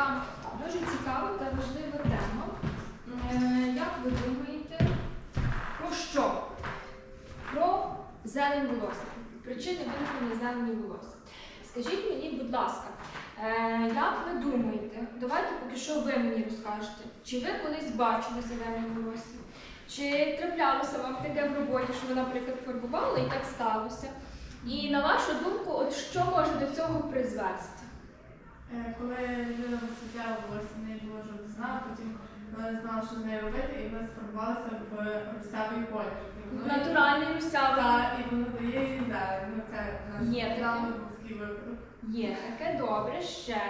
така дуже цікава та важлива тема. Е, Як ви думаєте, про що? Про зелень волосся. Причини виникнення зелені волосся. Скажіть мені, будь ласка, е, як ви думаєте, давайте поки що ви мені розкажете, чи ви колись бачили зелене волосся? Чи траплялося вам таке в роботі, що ви, наприклад, фарбували і так сталося? І на вашу думку, от що може до цього призвести? Е, Коли людина висвітляла волосся, в неї було жовтизна, потім вона не знала, що з нею робити, і вона сформувалася в русявий колір. Натуральний русявий. Так, і воно дає їй зелень. Ну, це наш Є таке. випадок. Є таке добре ще.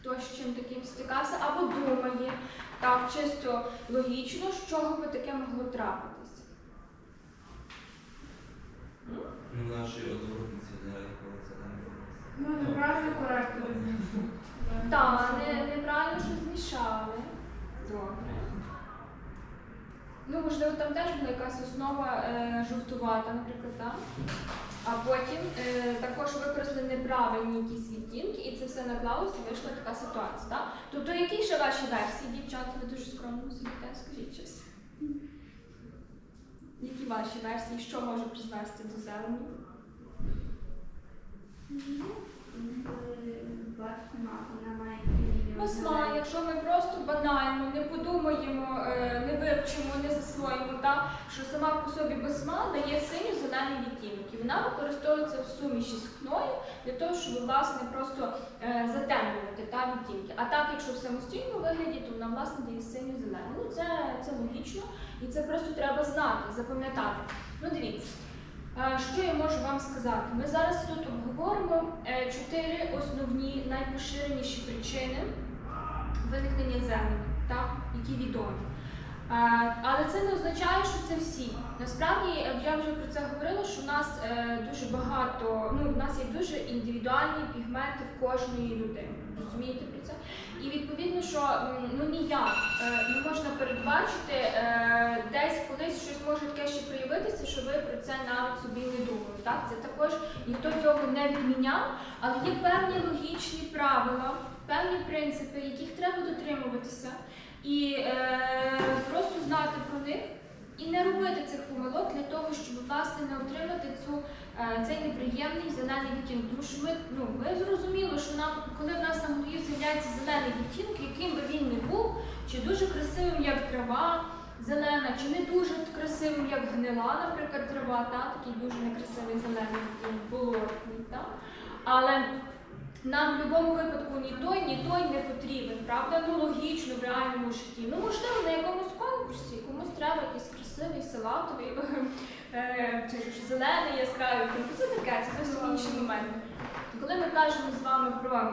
Хто з чим таким стикався або думає, так чисто логічно, з чого би таке могло трапитися. М? Ну, наші одногрупниці не це. Ну, неправильно коректор знайшов. Так, не, неправильно що змішали. Добре. Ну, можливо, там теж була якась основа е, жовтувата, наприклад, так? А потім е, також використали неправильні якісь відтінки, і це все наклалося, вийшла така ситуація. Так? Тобто, які ще ваші версії, дівчата, ви дуже скромно сидите, скажіть щось. Які ваші версії, що може призвести до зелені? Масла, якщо ми просто банально не подумаємо, е, не вивчимо, не засвоїмо, та, що сама по собі басма дає синю зелені відтінки. Вона використовується в суміші з хною для того, щоб власне просто е, затемнювати та відтінки. А так, якщо в самостійному вигляді, то вона власне дає синю зелену. Ну це, це логічно і це просто треба знати, запам'ятати. Ну дивіться. Що я можу вам сказати? Ми зараз тут обговоримо е, чотири основні найпоширеніші причини виникнення зелені, так, які відомі. Але це не означає, що це всі. Насправді е, я вже про це говорила, що в нас е, дуже багато, ну, в нас є дуже індивідуальні пігменти в кожної людини. Розумієте про це? І відповідно, що ну ніяк е, не можна передбачити, е, десь колись щось може таке ще проявитися, що ви про це навіть собі не думали. Так, це також ніхто цього не відміняв, але є певні логічні правила, певні принципи, яких треба дотримуватися, і е, просто знати про них. І не робити цих помилок для того, щоб власне не отримати цю, е, цей неприємний зелений відтінок. Тому що ми, ну, ми зрозуміли, що нам, коли в нас на голові з'являється зелений відтінок, яким би він не був, чи дуже красивим, як трава зелена, чи не дуже красивим, як гнила, наприклад, трава, та, такий дуже некрасивий зелений відтінок, болотний. Та? Але нам в будь-якому випадку ні той, ні той не потрібен, правда? Ну логічно в реальному житті. Ну можливо, на якомусь конкурсі комусь треба якийсь красивий, салатовий, е, чи ж зелений, яскравий. Це таке, це зовсім інші моменти. Коли ми кажемо з вами про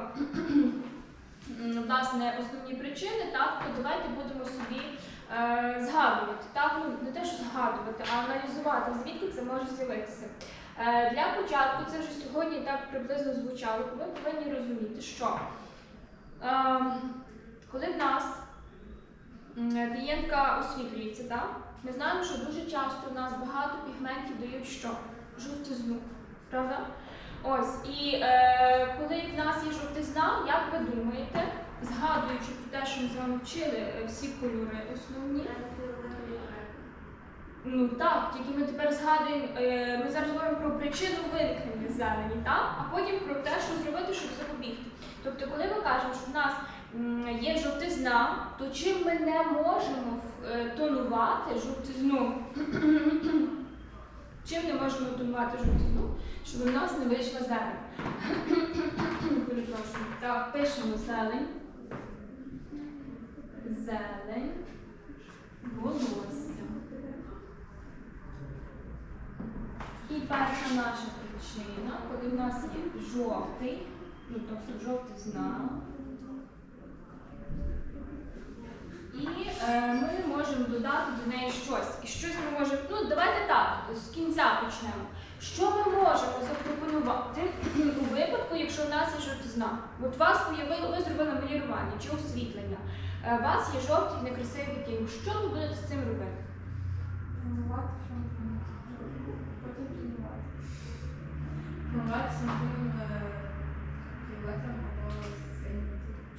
власне основні причини, так, то давайте будемо собі е, згадувати. Так? Ну, не те, що згадувати, а аналізувати, звідки це може з'явитися. Е, Для початку це вже сьогодні так приблизно звучало. Ви повинні розуміти, що е, коли в нас клієнтка освітлюється, так? ми знаємо, що дуже часто в нас багато пігментів дають що? Жовтизну, правда? Ось, і е, коли в нас є жовтизна, як ви думаєте, згадуючи про те, що ми з вами вчили е, всі кольори основні, Ну так, тільки ми тепер згадуємо, е, ми зараз говоримо про причину виникнення зелені, так? а потім про те, що зробити, щоб запобігти. Тобто, коли ми кажемо, що в нас є жовтизна, то чим ми не можемо е, тонувати жовтизну? Чим не можемо тонувати жовтизну, щоб у нас не вийшла зелень? Перепрошую. Так, пишемо зелень. Зелень. Волосся. І перша наша причина, коли в нас є жовтий, ну тобто жовтизна. І е, ми можемо додати до неї щось. І щось ми можемо. Ну, давайте так, з кінця почнемо. Що ми можемо запропонувати у випадку, якщо в нас є жовтизна? От у вас появило, ви зробили малірування чи освітлення. Е, У вас є жовтий некрасивий відтінок. Що ви будете з цим робити? Промивати, що можна. Потім промивати. Промивати шампунем е, фіолетовим або синім.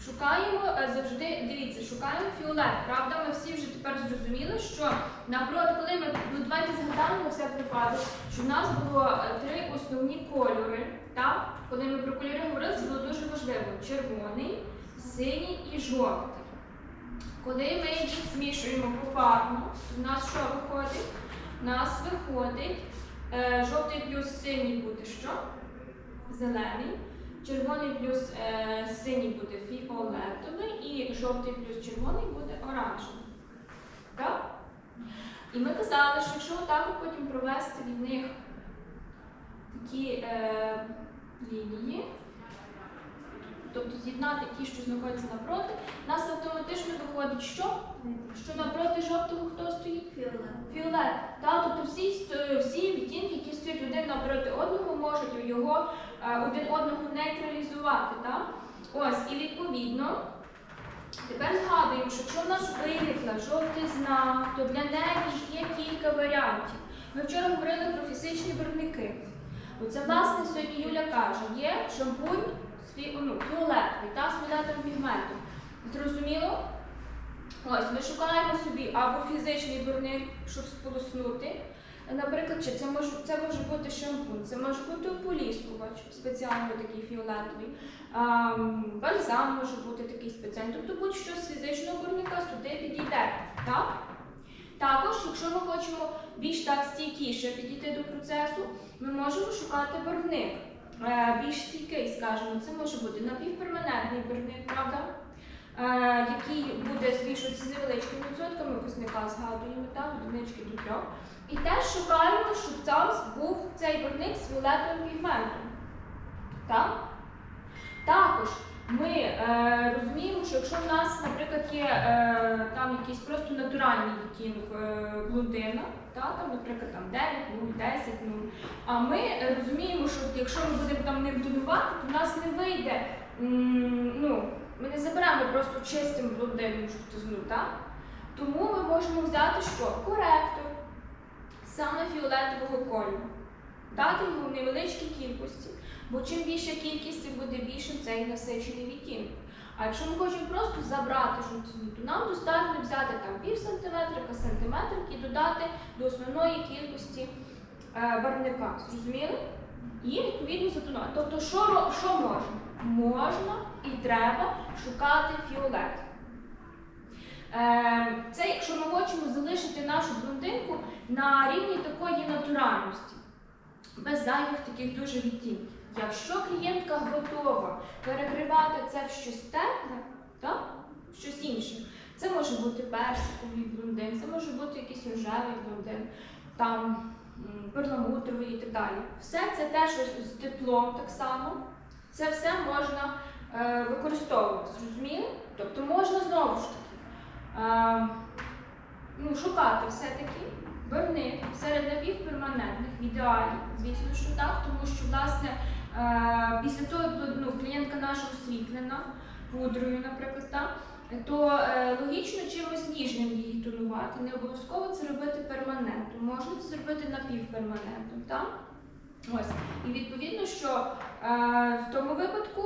Шукаємо е, завжди дивіться, шукаємо фіолет. Правда, ми всі вже тепер зрозуміли, що напроти, коли ми ну давайте згадаємо на всяк що в нас було е, три основні кольори. Так? Коли ми про кольори говорили, це було дуже важливо: червоний, синій і жовтий. Коли ми їх змішуємо попарно, у нас що виходить? У нас виходить жовтий плюс синій буде що? Зелений. Червоний плюс е, синій буде фіолетовий і жовтий плюс червоний буде оранжевий. Так? І ми казали, що якщо отак потім провести від них такі е, лінії, тобто з'єднати ті, що знаходяться напроти, нас автоматично виходить що? Що напроти жовтого хто стоїть? Фіолет. Фіолет. Та, тобто всі, всі відтінки, які стоять один напроти одного, можуть його е, один одного нейтралізувати. Та? Ось, і відповідно, тепер згадуємо, що якщо в нас виникла жовтий знак, то для неї є кілька варіантів. Ми вчора говорили про фізичні барвники. Оце, власне, сьогодні Юля каже, є шампунь свій, ну, фіолетовий, та, з фіолетовим пігментом. Зрозуміло? Ось, ми шукаємо собі або фізичний барвник, щоб сполоснути. Наприклад, чи це може, це може бути шампунь, це може бути ополіскувач, спеціально такий фіолетовий. А, бальзам може бути такий спеціальний. Тобто будь-що з фізичного барвника сюди підійде. Так? Також, якщо ми хочемо більш так стійкіше підійти до процесу, ми можемо шукати барвник. Е, більш стійкий, скажімо, це може бути напівперманентний барвник, правда? Е, який буде змішуватися з невеличкими відсотками випускника, згадуємо там одинички до трьох. І теж шукаємо, щоб там був цей барвник з фіолетовим пігментом. Так? Також ми е, розуміємо, що якщо в нас, наприклад, є е, якийсь просто натуральний відтінок е, блондина, та, там, наприклад, там 9, 0, 10, 0, а ми е, розуміємо, що якщо ми будемо там ним додавати, то в нас не вийде. ну, ми не заберемо просто чистим блондином жовтизну, так? Тому ми можемо взяти що? Коректор саме фіолетового кольору. Дати його в невеличкій кількості, бо чим більша кількість, тим буде більшим цей насичений відтінок. А якщо ми хочемо просто забрати жовтизну, то нам достатньо взяти там пів сантиметрика, сантиметрик і додати до основної кількості е, барвника. Зрозуміли? І відповідно затонувати. Тобто, що, що можна? Можна і треба шукати фіолет. Е, Це якщо ми хочемо залишити нашу блондинку на рівні такої натуральності, без зайвих таких дуже відтінків. Якщо клієнтка готова перекривати це в щось тепле, так? щось інше, це може бути персиковий блондин, це може бути якийсь рожевий блондин, там перламутровий і так далі. Все це теж з теплом так само. Це все можна е, використовувати, зрозуміли? Тобто можна знову ж таки е, ну, шукати все-таки барвник серед напівперманентних в ідеалі, звісно, що так, тому що власне після того, ну, клієнтка наша освітлена пудрою, наприклад, так, то е, логічно чимось ніжним її тонувати. Не обов'язково це робити перманентом, можна це зробити напівперманентом. Так? Ось. І відповідно, що е, в тому випадку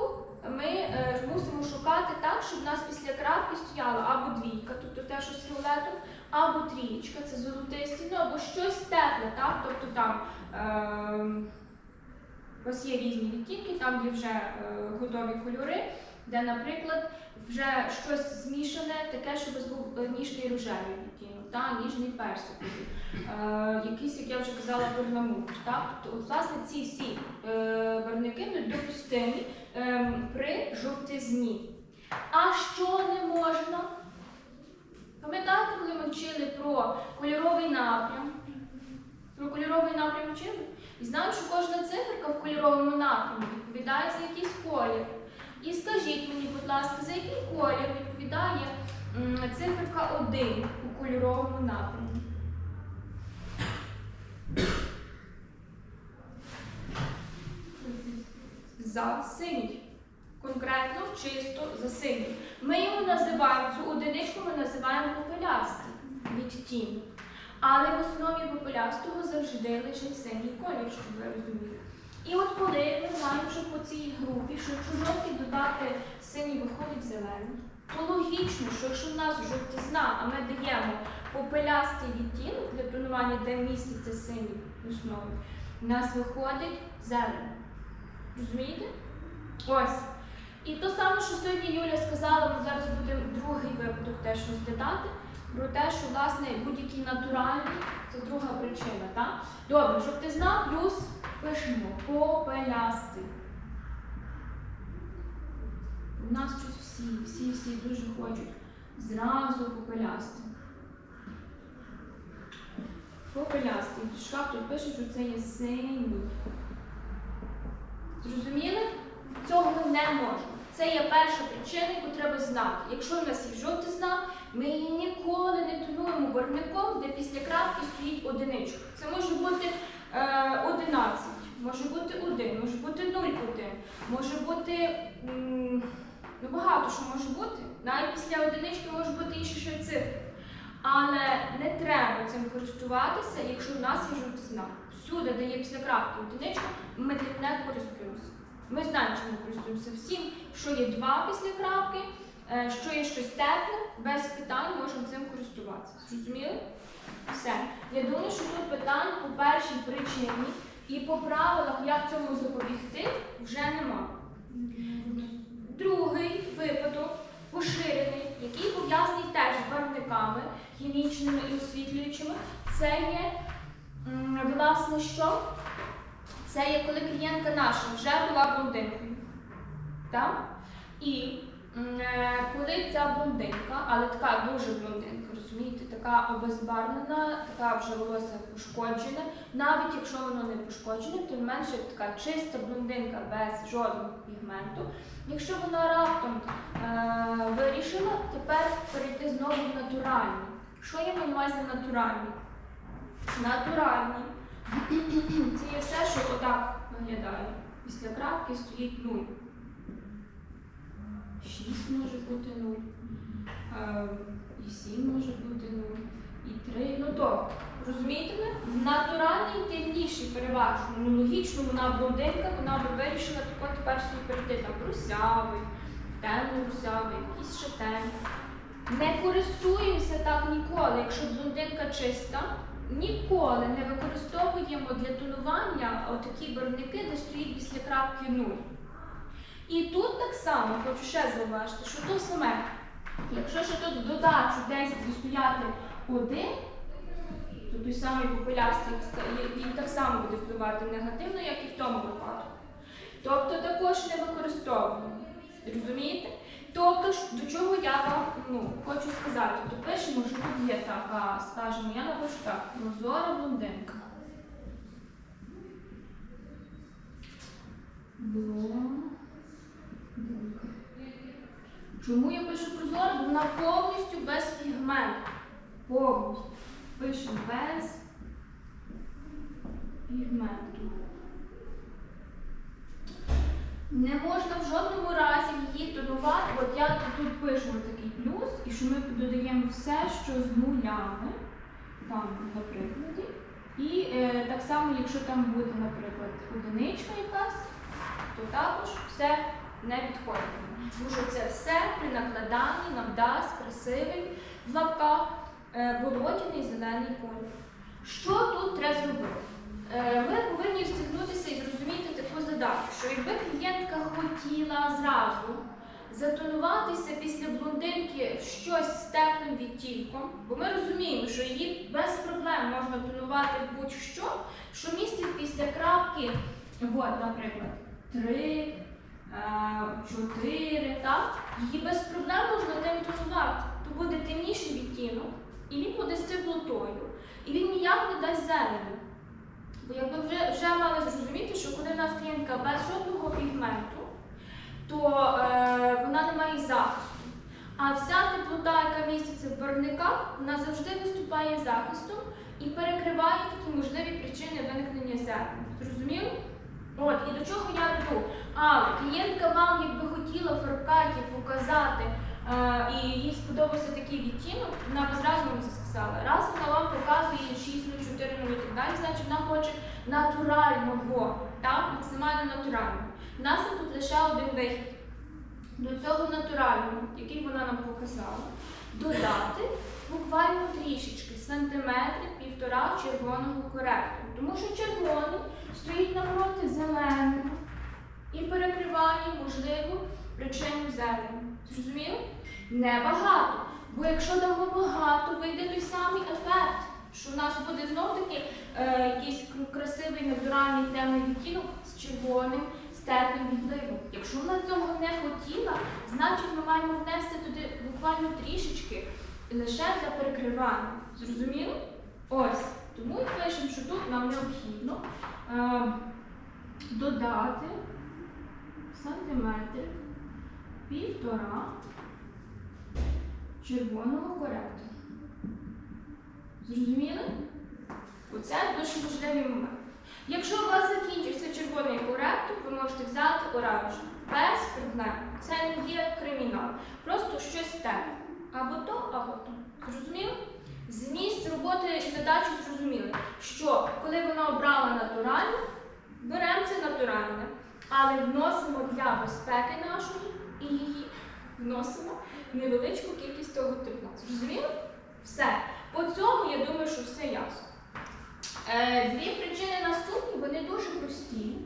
ми е, мусимо шукати так, щоб в нас після крапки стояла або двійка, тобто те, з фіолетом, або трієчка, це золотисті, ну або щось тепле, так? Тобто там е, у вас є різні відтінки, там є вже е, готові кольори, де, наприклад, вже щось змішане, таке, щоб був ніжний рожевий відтінок, та, ніжний персиковий, е, якийсь, як я вже казала, перламутр. Тобто, власне, ці всі е, барвники недопустимі е, при жовтизні. А що не можна? Пам'ятаєте, коли ми вчили про кольоровий напрям? Про кольоровий напрям вчили? І знаємо, що кожна циферка в кольоровому напрямі відповідає за якийсь колір. І скажіть мені, будь ласка, за який колір відповідає циферка 1 у кольоровому напрямі? За синій. Конкретно, чисто за синій. Ми його називаємо, цю одиничку ми називаємо попелястий відтінок. Але в основі попелястого завжди лежить синій колір, щоб ви розуміли. І от коли ми знаємо, що по цій групі, що жовтий додати синій виходить зелений, то логічно, що якщо в нас жовтизна, а ми даємо попелястий відтінок для тонування, де міститься синій в основі, у нас виходить зелень. Розумієте? Ось. І то саме, що сьогодні Юля сказала, ми зараз будемо другий випадок теж розглядати, про те, що власне будь-який натуральний це друга причина. Так? Добре, жовтизна плюс пишемо попелястий. У нас щось всі, всі, всі дуже хочуть зразу попелясти. Попелястий. В тут пише, що це є синій. Зрозуміли? Цього не можна. Це є перша причина, яку треба знати. Якщо в нас є жовтизна, ми її ніколи не тонуємо барвником, де після крапки стоїть одиничка. Це може бути е, 11, може бути 1, може бути 0,1, може бути ну, багато що може бути. Навіть після одинички може бути інші ще цифри. Але не треба цим користуватися, якщо в нас є жовтизна. Всюди, де є після крапки одиничка, ми не користуємося. Ми знаємо, що ми користуємося всім, що є два після крапки, е, що є щось тепле, без питань можемо цим користуватися. Зрозуміли? Все. Я думаю, що тут питань по першій причині і по правилах, як цьому запобігти, вже нема. Другий випадок поширений, який пов'язаний теж з барвниками хімічними і освітлюючими, це є власне що? Це є коли клієнтка наша вже була блондинкою. І е, коли ця блондинка, але така дуже блондинка, розумієте, така обезбарвлена, така вже волосся пошкоджене, навіть якщо воно не пошкоджене, тим менше така чиста блондинка без жодного пігменту. Якщо вона раптом е, вирішила тепер перейти знову в натуральні. Що я маю на увазі натуральні? Натуральні. Це є все, що отак виглядає. Після крапки стоїть 0. 6 може бути 0. е, І 7 може бути 0. І 3. Ну то, розумієте? В натуральній темнішій переважно. Ну, логічно, вона блондинка, вона би вирішила тако тепер собі перейти там русявий, темний русявий, якийсь ще темний. Не користуємося так ніколи, якщо блондинка чиста. Ніколи не використовуємо для тонування отакі барвники, де стоїть після крапки 0. І тут так само хочу ще зауважити, що то саме. Якщо ще тут додачу десь буде стояти один, то той самий попелястий він так само буде впливати негативно, як і в тому випадку. Тобто також не використовуємо. Розумієте? Тобто, до чого я вам ну, хочу сказати, то пишемо, що тут є така, скажімо, я напишу так, прозора блондинка. Блондинка. Чому я пишу прозора? Бо вона повністю без пігменту. Повністю. Пишемо без пігменту. Не можна в жодному разі її тонувати. От я тут пишу такий плюс, і що ми додаємо все, що з нулями, там, на прикладі. І е, так само, якщо там буде, наприклад, одиничка якась, то також все не підходить. Тому що це все при накладанні нам дасть красивий в лапках е, болотяний зелений колір. Що тут треба зробити? Е, Ми повинні встигнутися і зрозуміти таку що якби клієнтка хотіла зразу затонуватися після блондинки в щось з теплим відтінком, бо ми розуміємо, що її без проблем можна тонувати в будь-що, що містить після крапки, от, наприклад, 3, 4, так? Її без проблем можна тим тонувати. То буде темніший відтінок, і він буде з теплотою, і він ніяк не дасть зелену. Якби вже, вже мали зрозуміти, що коли в нас клієнтка без жодного пігменту, то е, вона не має захисту. А вся теплота, яка міститься в барвниках, вона завжди виступає захистом і перекриває такі можливі причини виникнення зерна. Зрозуміло? От, і до чого я веду? Але клієнтка вам, якби хотіла в фарбкаті показати, і їй сподобався такий відтінок, вона зразу вам це сказала. Раз вона вам показує 6 на 4 на і так далі, значить вона хоче натурального, так? максимально натурального. У нас тут лише один вихід. до цього натурального, який вона нам показала, додати буквально трішечки, сантиметри, півтора червоного коректору. Тому що червоний стоїть напроти зеленого і перекриває можливу причину зелені. Зрозуміло? Небагато. Бо якщо дамо багато, вийде той самий ефект, що в нас буде знов таки е, якийсь красивий натуральний темний відтінок з червоним, з теплим відливом. Якщо вона цього не хотіла, значить ми маємо внести туди буквально трішечки лише для перекривання. Зрозуміло? Ось. Тому і пишемо, що тут нам необхідно е, додати сантиметр півтора червоного коректора. Зрозуміли? Оце дуже важливий момент. Якщо у вас закінчився червоний коректор, ви можете взяти оранжевий. Без проблем. Це не є кримінал. Просто щось темне. Або то, або то. Зрозуміли? Зміст роботи і задачі зрозуміли, що коли вона обрала натуральне, беремо це натуральне, але вносимо для безпеки нашої вносимо невеличку кількість того тепла. Зрозуміло? Все. По цьому я думаю, що все ясно. Е, дві причини наступні, вони дуже прості.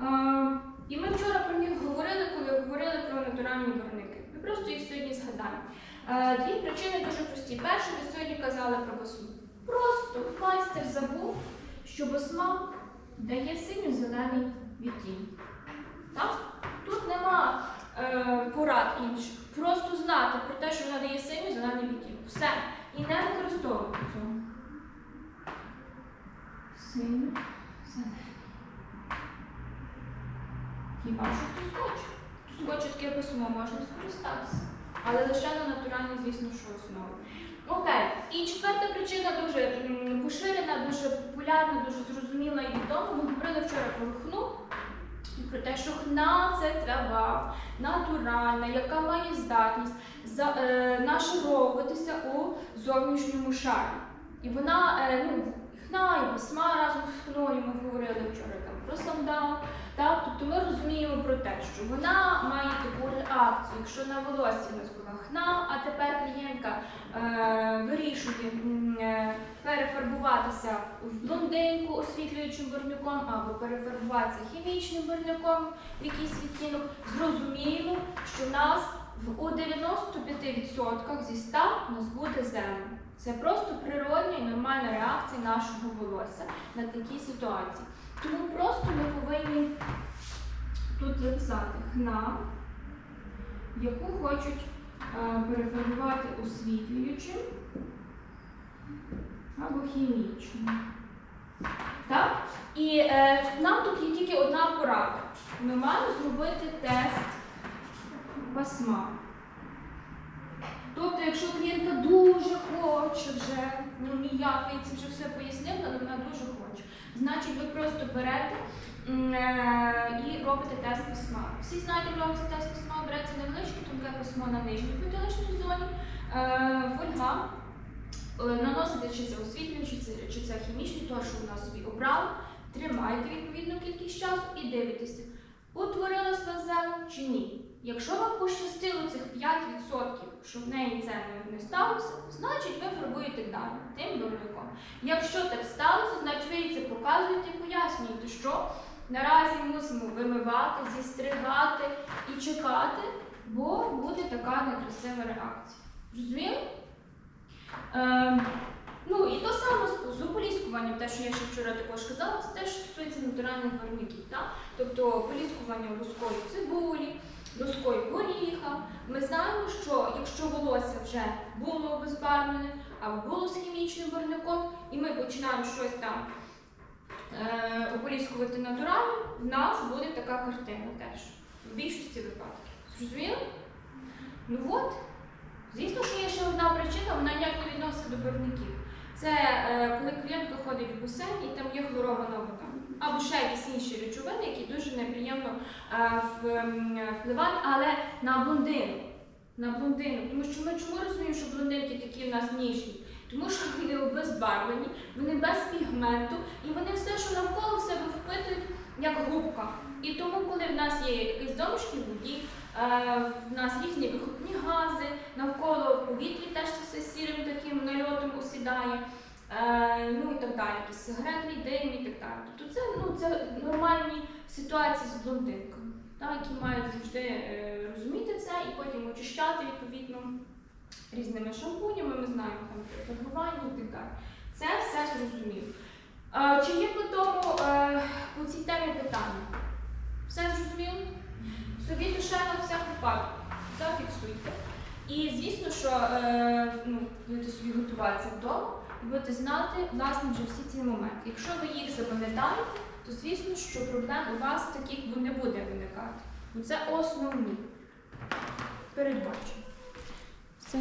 Е, і ми вчора про них говорили, коли говорили про натуральні барвники. Ми просто їх сьогодні згадаємо. Е, дві причини дуже прості. Перше, ви сьогодні казали про басму. Просто майстер забув, що басма дає синьо-зелений відтінок. Так? Тут нема порад інших. Просто знати про те, що вона дає синьо-зелений відтінок. Все. І не використовувати цього. Зелений. Хіба що хтось хоче. Хтось хоче таке письмо, можна скористатися. Але лише на натуральній, звісно, що основі. Окей. І четверта причина дуже поширена, дуже популярна, дуже зрозуміла і відома. Ми говорили вчора про хну. Про те, що хна це трава натуральна, яка має здатність за, е, нашаровуватися у зовнішньому шарі. І вона, е, ну, хна і письма разом з хною ми говорили вчора там про сандал. Так? Тобто ми розуміємо про те, що вона має таку реакцію. Якщо на волосі нас була хна, а тепер клієнтка е, вирішує е, перефарбуватися в блондинку освітлюючим барвником або перефарбуватися хімічним барвником в якийсь відтінок, зрозуміло, що в нас в у 95% зі 100 у нас буде зелень. Це просто природня і нормальна реакція нашого волосся на такі ситуації. Тому просто ми повинні тут записати хна, яку хочуть е, перефарбувати освітлюючим або хімічним. Так? І е, нам тут є тільки одна порада. Ми маємо зробити тест пасма. Тобто, якщо клієнтка дуже хоче вже, ну ніяк, я це вже все пояснила, але вона дуже хоче. Значить, ви просто берете е, і робите тест письма. Всі знають, як робиться тест письма, береться невеличке тонке письмо на нижній потиличній зоні, е, фольга, е, наносите чи це освітлюючи, чи це, чи це хімічний, то, що вона собі обрала, тримаєте відповідну кількість часу і дивитеся, утворилась вас зелень чи ні. Якщо вам пощастило цих 5%, що в неї це не- сталося, значить ви фарбуєте далі тим барвником. Якщо так сталося, значить ви це показуєте і пояснюєте, що наразі мусимо вимивати, зістригати і чекати, бо буде така некрасива реакція. Розуміли? Ем, ну і то саме з зуболіскуванням, те, що я ще вчора також казала, це теж стосується натуральних барвників. Тобто поліскування лускою цибулі, лускою горіха. Ми знаємо, що якщо волосся вже було обезбарвлене або було з хімічним барвником, і ми починаємо щось там е, ополіскувати натурально, в нас буде така картина теж. В більшості випадків. Зрозуміли? Ну от. Звісно, що є ще одна причина, вона ніяк не відноситься до барвників. Це е, коли клієнтка ходить в басейн і там є хлорована вода. Або ще якісь інші речовини, які дуже неприємно е, впливають, але на блондину. На блондину. Тому що ми чому розуміємо, що блондинки такі в нас ніжні? Тому що вони обезбарвлені. вони без пігменту, і вони все, що навколо в себе впитують як губка. І тому, коли в нас є якісь домішки воді, в нас різні вихопні гази, навколо в повітрі теж все сірим таким нальотом осідає. Е, ну і так далі, якісь сигаретний дим і так далі. Тобто це, ну, це нормальні ситуації з блондинками, та, які мають завжди е, розуміти це і потім очищати відповідно різними шампунями, ми знаємо там фарбування і так далі. Це все зрозуміло. Е, чи є по тому е, по цій темі питання? Все зрозуміло? Собі душевно всяку всяк зафіксуйте. І звісно, що е, ну, будете собі готуватися вдома і будете знати власне вже всі ці моменти. Якщо ви їх запам'ятаєте, то звісно, що проблем у вас таких не буде виникати. Це основні. Передбачення. Все.